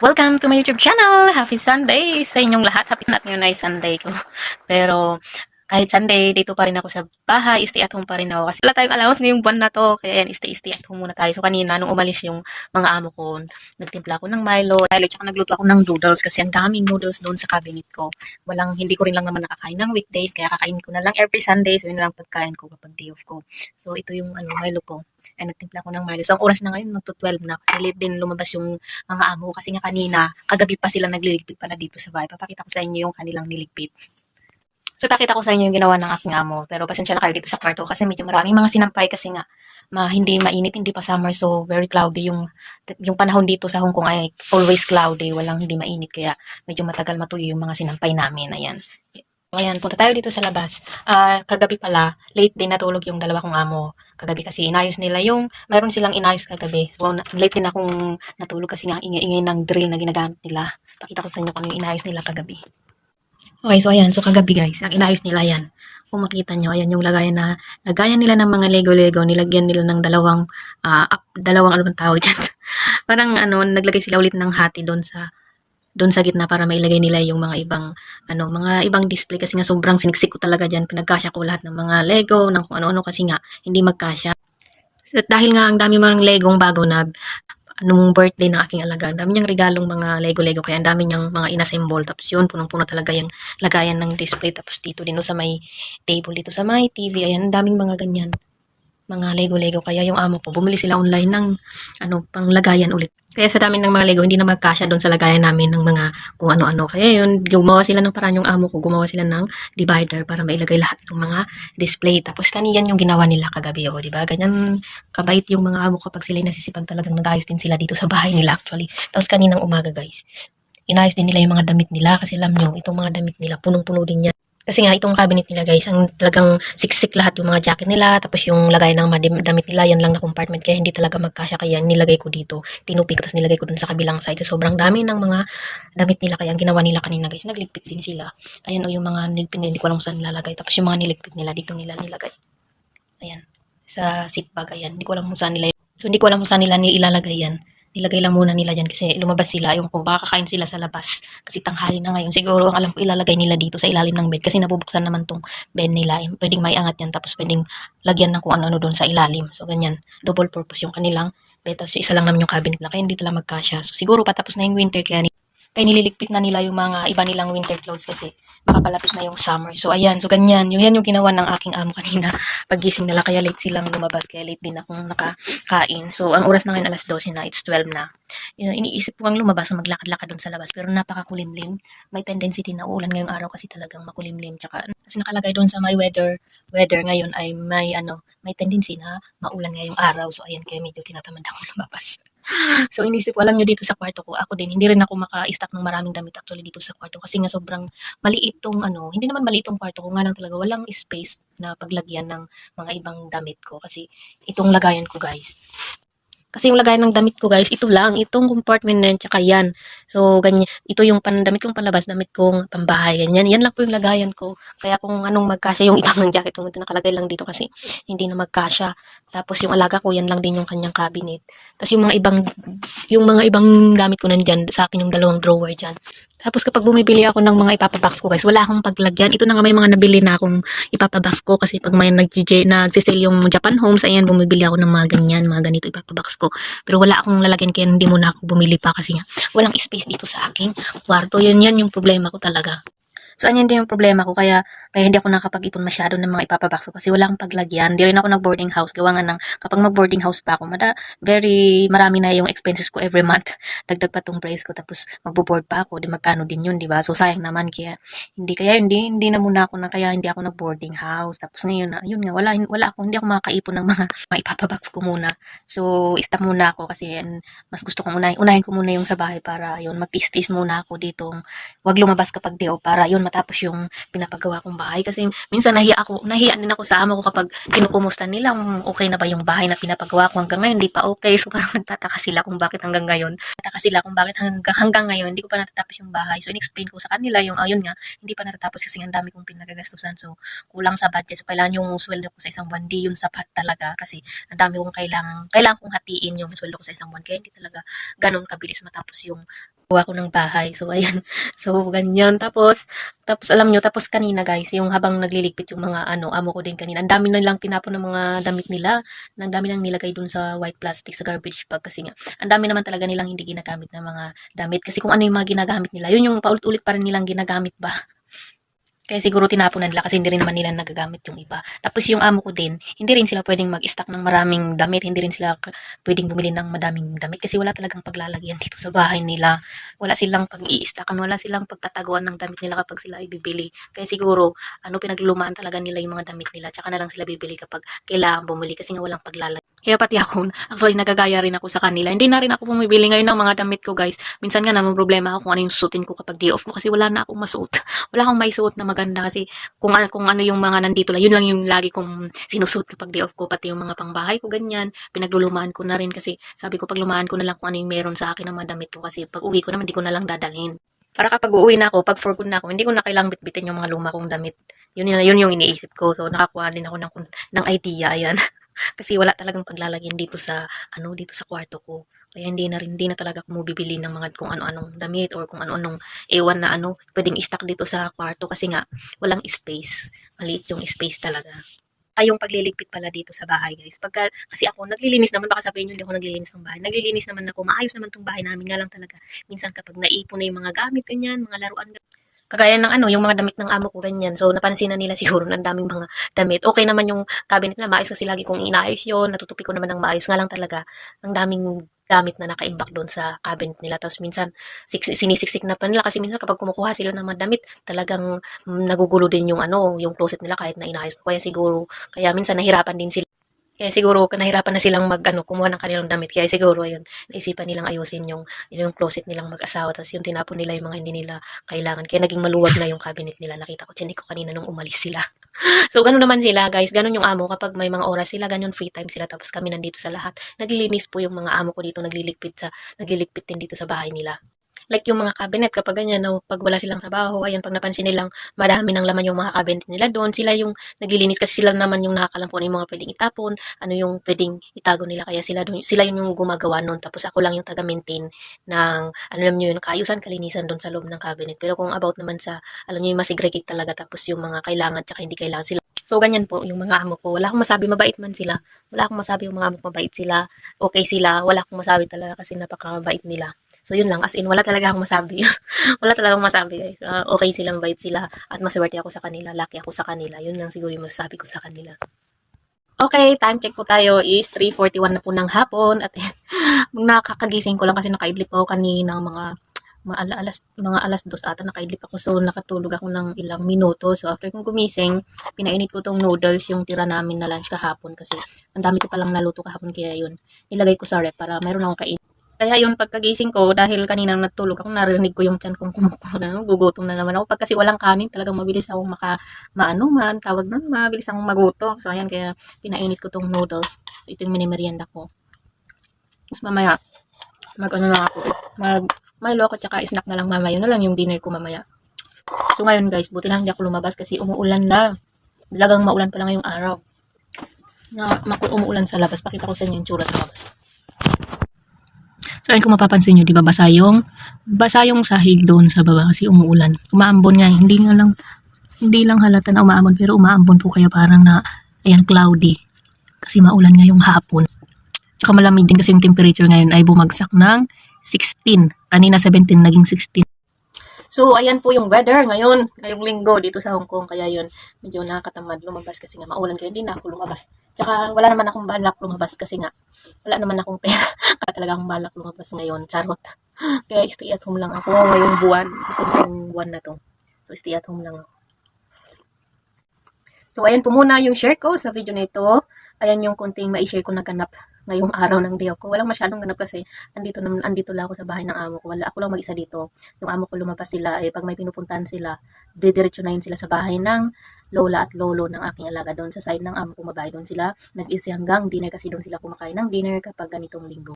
Welcome to my YouTube channel! Happy Sunday sa inyong lahat. Happy not yun ay Sunday ko. Pero kahit Sunday, dito pa rin ako sa bahay. Stay at home pa rin ako. Kasi wala tayong allowance ngayong buwan na to. Kaya yan, stay, stay at home muna tayo. So kanina, nung umalis yung mga amo ko, nagtimpla ako ng Milo. Milo, tsaka nagluto ako ng noodles kasi ang daming noodles doon sa cabinet ko. Walang, hindi ko rin lang naman nakakain ng weekdays. Kaya kakain ko na lang every Sunday. So yun na lang pagkain ko kapag day off ko. So ito yung ano, Milo ko. Ay, nagtimpla ko ng Milo. So ang oras na ngayon, magto-12 na. Kasi late din lumabas yung mga amo. Kasi nga kanina, kagabi pa sila nagliligpit pala dito sa bahay. Papakita ko sa inyo yung kanilang niligpit. So, pakita ko sa inyo yung ginawa ng aking amo. Pero pasensya na kayo dito sa kwarto kasi medyo maraming mga sinampay kasi nga ma, hindi mainit, hindi pa summer. So, very cloudy yung, yung panahon dito sa Hong Kong ay always cloudy. Walang hindi mainit. Kaya medyo matagal matuyo yung mga sinampay namin. Ayan. Ayan, punta tayo dito sa labas. Ah, kagabi pala, late din natulog yung dalawa kong amo. Kagabi kasi inayos nila yung, mayroon silang inayos kagabi. So, late din akong natulog kasi nga ingay-ingay ng drill na ginagamit nila. Pakita ko sa inyo kung ano yung inayos nila kagabi. Okay, so ayan, so kagabi guys, ang inayos nila yan. Kung makita nyo, ayan yung lagayan na, lagayan nila ng mga Lego-Lego, nilagyan nila ng dalawang, ah, up, dalawang ano bang tawag dyan. Parang ano, naglagay sila ulit ng hati doon sa, doon sa gitna para mailagay nila yung mga ibang, ano, mga ibang display kasi nga sobrang siniksik ko talaga dyan. Pinagkasya ko lahat ng mga Lego, ng kung ano-ano kasi nga, hindi magkasya. At dahil nga ang dami mga Legong bago na nung birthday ng aking alaga, ang dami niyang regalong mga Lego-Lego, kaya ang dami niyang mga inassemble. Tapos yun, punong-puno talaga yung lagayan ng display. Tapos dito din sa may table, dito sa may TV, ayan, ang daming mga ganyan. Mga Lego-Lego. Kaya yung amo ko, bumili sila online ng ano, panglagayan ulit. Kaya sa dami ng mga Lego, hindi na magkasya doon sa lagayan namin ng mga kung ano-ano. Kaya yun, gumawa sila ng paraan yung amo ko, gumawa sila ng divider para mailagay lahat ng mga display. Tapos kaniyan yung ginawa nila kagabi, oh, di ba? Ganyan kabait yung mga amo kapag sila nasisipag talagang nag-ayos din sila dito sa bahay nila actually. Tapos kaninang umaga guys, inayos din nila yung mga damit nila kasi alam nyo, itong mga damit nila, punong-puno din yan. Kasi nga, itong cabinet nila guys, ang talagang siksik lahat yung mga jacket nila, tapos yung lagay ng damit nila, yan lang na compartment, kaya hindi talaga magkasya, kaya nilagay ko dito, tinupi ko, tapos nilagay ko dun sa kabilang side. So, sobrang dami ng mga damit nila, kaya ang ginawa nila kanina guys, nagligpit din sila. Ayan o yung mga nilipit nila, hindi ko alam saan nilalagay, tapos yung mga niligpit nila, dito nila nilagay. Ayan, sa seat bag, ayan, hindi ko alam kung saan nila So, hindi ko alam saan nila ni ilalagay yan. Nilagay lang muna nila dyan kasi lumabas sila. Yung kung baka kakain sila sa labas. Kasi tanghali na ngayon. Siguro ang alam ko ilalagay nila dito sa ilalim ng bed. Kasi nabubuksan naman tong bed nila. Pwedeng may angat yan. Tapos pwedeng lagyan ng kung ano-ano doon sa ilalim. So, ganyan. Double purpose yung kanilang bed. Tapos isa lang naman yung cabinet nila. Kaya hindi talaga magkasya. So, siguro patapos na yung winter. Kaya, kaya nililigpit na nila yung mga iba nilang winter clothes kasi baka palapit na yung summer. So, ayan. So, ganyan. Yung, yan yung ginawa ng aking amo kanina. Pagising nila, kaya late silang lumabas. Kaya late din akong nakakain. So, ang oras na ngayon, alas 12 na. It's 12 na. Yun, iniisip ko ang lumabas, maglakad-lakad doon sa labas. Pero napakakulimlim. May tendency din na uulan ngayong araw kasi talagang makulimlim. Tsaka, kasi nakalagay doon sa my weather, weather ngayon ay may, ano, may tendency na maulan ngayong araw. So, ayan, kaya medyo tinatamad ako lumabas. So, inisip ko, alam nyo dito sa kwarto ko, ako din, hindi rin ako maka-stack ng maraming damit actually dito sa kwarto kasi nga sobrang maliit tong ano, hindi naman maliit tong kwarto ko, nga lang talaga walang space na paglagyan ng mga ibang damit ko kasi itong lagayan ko guys. Kasi yung lagayan ng damit ko guys, ito lang, itong compartment na yan, tsaka yan. So, ganyan, ito yung pandamit kong palabas, damit kong pambahay, ganyan. Yan lang po yung lagayan ko. Kaya kung anong magkasya yung ibang jacket ko, ito nakalagay lang dito kasi hindi na magkasya. Tapos yung alaga ko, yan lang din yung kanyang cabinet. Tapos yung mga ibang, yung mga ibang gamit ko nandyan, sa akin yung dalawang drawer dyan. Tapos kapag bumibili ako ng mga ipapabox ko guys, wala akong paglagyan. Ito na nga may mga nabili na akong ipapabox ko kasi pag may nag-DJ, nagsisale yung Japan Homes, ayan, bumibili ako ng mga ganyan, mga ganito ipapabox ko. Pero wala akong lalagyan kaya hindi muna ako bumili pa kasi nga walang space dito sa aking kwarto. Yun yan yung problema ko talaga. So, anyan din yung problema ko. Kaya, kaya hindi ako nakapag-ipon masyado ng mga ipapabox ko kasi wala akong paglagyan. Hindi rin ako nag-boarding house. Gawa nga ng, kapag mag-boarding house pa ako, mada, very, marami na yung expenses ko every month. Dagdag pa tong price ko. Tapos, magbo-board pa ako. Di magkano din yun, di ba? So, sayang naman. Kaya, hindi, kaya hindi, hindi na muna ako na, kaya hindi ako nag-boarding house. Tapos, ngayon na, yun nga, wala, wala ako, hindi ako makakaipon ng mga, mga ipapabox ko muna. So, stop muna ako kasi, yan, mas gusto kong unahin, unahin ko muna yung sa bahay para, yun, mag-tis muna ako dito. Wag lumabas kapag day off para, yun, matapos yung pinapagawa kong bahay. Kasi, minsan nahiya ako, nahiya din ako sa amo ko kapag kinukumusta nila kung okay na ba yung bahay na pinapagawa ko hanggang ngayon, di pa okay. So, parang nagtataka sila kung bakit hanggang ngayon. Nagtataka sila kung bakit hanggang, hanggang ngayon, hindi ko pa natatapos yung bahay. So, in-explain ko sa kanila yung, ayun nga, hindi pa natatapos kasi ang dami kong pinagagastusan. So, kulang sa budget. So, kailangan yung sweldo ko sa isang buwan, di yun sapat talaga. Kasi, ang dami kong kailangan, kailangan kong hatiin yung sweldo ko sa isang buwan. Kaya hindi talaga ganun kabilis matapos yung Kuha ko ng bahay. So, ayan. So, ganyan. Tapos, tapos alam nyo, tapos kanina guys, yung habang nagliligpit yung mga ano, amo ko din kanina, ang dami na lang tinapon ng mga damit nila. Ang dami nang nilagay dun sa white plastic, sa garbage bag kasi nga, ang dami naman talaga nilang hindi ginagamit na mga damit. Kasi kung ano yung mga ginagamit nila, yun yung paulit-ulit pa rin nilang ginagamit ba. Kaya siguro tinapon na nila kasi hindi rin man nila nagagamit yung iba. Tapos yung amo ko din, hindi rin sila pwedeng mag-stock ng maraming damit. Hindi rin sila pwedeng bumili ng madaming damit kasi wala talagang paglalagyan dito sa bahay nila. Wala silang pag-i-stockan, wala silang pagtataguan ng damit nila kapag sila ay bibili. Kaya siguro, ano pinaglulumaan talaga nila yung mga damit nila. Tsaka na lang sila bibili kapag kailangan bumili kasi nga walang paglalagyan. Kaya pati ako, actually nagagaya rin ako sa kanila. Hindi na rin ako bumibili ngayon ng mga damit ko guys. Minsan nga naman problema ako kung ano yung suotin ko kapag day off ko kasi wala na akong masuot. wala akong maisuot na maganda kasi kung, kung ano yung mga nandito lang, yun lang yung lagi kong sinusuot kapag day off ko. Pati yung mga pangbahay ko ganyan, pinaglulumaan ko na rin kasi sabi ko pag lumaan ko na lang kung ano yung meron sa akin ng mga damit ko kasi pag uwi ko naman, di ko na lang dadalhin. Para kapag uuwi na ako, pag for na ako, hindi ko na kailangang bitbitin yung mga luma kong damit. Yun, yun, yun yung iniisip ko. So, nakakuha din ako ng, ng idea. Ayan. Kasi wala talagang paglalagyan dito sa, ano, dito sa kwarto ko. Kaya hindi na rin, hindi na talaga ako bumibili ng mga kung ano-anong damit or kung ano-anong ewan na ano, pwedeng i-stock dito sa kwarto kasi nga, walang space. Maliit yung space talaga. Ay, yung pagliligpit pala dito sa bahay, guys. Pagka, kasi ako, naglilinis naman, baka sabihin nyo, hindi ako naglilinis ng bahay. Naglilinis naman ako, maayos naman tong bahay namin, nga lang talaga. Minsan kapag naipon na yung mga gamit, ganyan, mga laruan, Kagaya ng ano, yung mga damit ng amo ko, ganyan. So, napansin na nila siguro ng daming mga damit. Okay naman yung cabinet na maayos kasi lagi kong inaayos yun. Natutupi ko naman ng maayos. Nga lang talaga, ang daming gamit na naka-imbak doon sa cabinet nila. Tapos minsan, sik- sinisiksik na pa nila. Kasi minsan kapag kumukuha sila ng mga damit, talagang nagugulo din yung ano, yung closet nila kahit na inaayos ko. Kaya siguro, kaya minsan nahirapan din sila. Kaya siguro nahirapan na silang mag ano, kumuha ng kanilang damit. Kaya siguro ayun, naisipan nilang ayusin yung yung closet nilang mag-asawa tapos yung tinapon nila yung mga hindi nila kailangan. Kaya naging maluwag na yung cabinet nila. Nakita ko chinik ko kanina nung umalis sila. so ganun naman sila, guys. Ganun yung amo kapag may mga oras sila, ganun free time sila tapos kami nandito sa lahat. Naglilinis po yung mga amo ko dito, nagliligpit sa nagliligpit din dito sa bahay nila. Like yung mga cabinet, kapag ganyan, no, pag wala silang trabaho, ayan, pag napansin nilang madami ng laman yung mga cabinet nila doon, sila yung naglilinis kasi sila naman yung nakakalam po ano yung mga pwedeng itapon, ano yung pwedeng itago nila, kaya sila, dun, sila yun yung gumagawa noon, tapos ako lang yung taga-maintain ng, ano alam nyo yun, kaayusan, kalinisan doon sa loob ng cabinet. Pero kung about naman sa, alam nyo yung masigregate talaga, tapos yung mga kailangan, tsaka hindi kailangan sila. So, ganyan po yung mga amo ko. Wala akong masabi mabait man sila. Wala akong masabi yung mga amo ko mabait sila. Okay sila. Wala akong masabi talaga kasi napakabait nila. So, yun lang. As in, wala talaga akong masabi. wala talaga akong masabi, guys. Ah, okay sila, mabait sila. At maswerte ako sa kanila. Lucky ako sa kanila. Yun lang siguro yung masasabi ko sa kanila. Okay, time check po tayo is 3.41 na po ng hapon. At nakakagising ko lang kasi nakaidlip ako kanina ng mga mga ala- alas mga alas dos ata nakaidlip ako so nakatulog ako ng ilang minuto so after kong gumising pinainit ko tong noodles yung tira namin na lunch kahapon kasi ang dami ko palang naluto kahapon kaya yun nilagay ko sa rep para meron akong kain kaya yun pagkagising ko dahil kanina natulog ako narinig ko yung tiyan kong kumukulo na gugutom na naman ako pag kasi walang kanin talagang mabilis akong maka maano man tawag na mabilis akong magutom so ayan kaya pinainit ko tong noodles ito yung minimerienda ko tapos mamaya mag ano na ako mag Milo ako tsaka snack na lang mamaya. Yun na lang yung dinner ko mamaya. So ngayon guys, buti lang hindi ako lumabas kasi umuulan na. Talagang maulan pa lang ngayong araw. Na umuulan sa labas. Pakita ko sa inyo yung tsura sa labas. So ayun kung mapapansin nyo, di ba basa yung, basa yung sahig doon sa baba kasi umuulan. Umaambon nga, hindi nga lang, hindi lang halata na umaambon pero umaambon po kaya parang na, ayan, cloudy. Kasi maulan nga yung hapon. Tsaka malamig din kasi yung temperature ngayon ay bumagsak ng 16. Kanina 17, naging 16. So, ayan po yung weather ngayon, ngayong linggo dito sa Hong Kong. Kaya yun, medyo nakakatamad lumabas kasi nga maulan kaya hindi na ako lumabas. Tsaka wala naman akong balak lumabas kasi nga wala naman akong pera. Kaya talaga akong balak lumabas ngayon. Charot. Kaya stay at home lang ako ngayong buwan. Itong buwan na to. So, stay at home lang ako. So, ayan po muna yung share ko sa video na ito. Ayan yung kunting ma-share ko na ganap ngayong araw ng day ko. Walang masyadong ganap kasi andito, naman, andito lang ako sa bahay ng amo ko. Wala, ako lang mag-isa dito. Yung amo ko lumabas sila, eh, pag may pinupuntahan sila, didiretso na yun sila sa bahay ng lola at lolo ng aking alaga doon sa side ng amo ko mabahay doon sila. Nag-isi hanggang dinner kasi doon sila kumakain ng dinner kapag ganitong linggo.